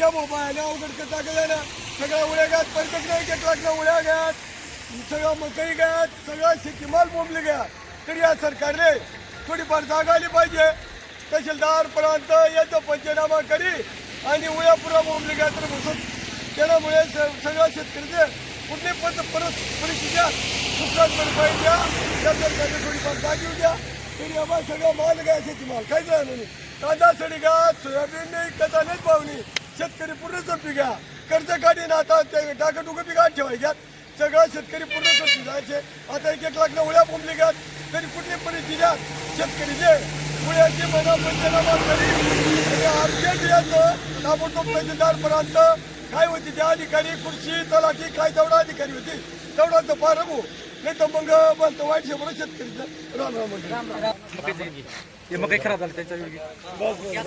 Mobile अवघड करता गेला ना सगळ्या उड्या घ्यात प्रत्येक नाही एक उड्या घ्यात. सगळं मकई घ्यात सगळं शेतीमाल बोंबले घ्या तरी या सरकारने थोडीफार जागा आली पाहिजे. तहसीलदार प्रांत याचा पंचनामा करी आणि उड्या पुरा बोंबले घ्या तर बसत त्यामुळे सगळ्या शेतकऱ्याचे कुठली पद परत परिस्थिती नुकसान भरपाई द्या त्या सरकारने थोडीफार जागी द्या तरी आम्हाला सगळं माल घ्या शेतीमाल. काही झालं नाही. कांदा सडी घ्या सोयाबीन नाही कचा नाहीच शेतकरी पूर्ण संपी घ्या कर्ज काढीन आता ते टाकं टुकं बी गाठ ठेवायच्यात सगळं शेतकरी पूर्ण संपी जायचे. आता एक एक लाख उड्या बोंबली घ्यात तरी कुठली परिस्थिती द्या. शेतकरी जे उड्याची मना पंचनामा करी. आणि अर्जंट याचं ताबडतोब तहसीलदारपर्यंत काय होती? त्या अधिकारी खुर्शी तलाठी काय तेवढा अधिकारी होती. तेवढा तर फार रघू नाही तर मग बनतो वाईट शेवट शेतकरीचं राम राम मकईचं हे मकई खराब झाली त्याच्या बस बस बस.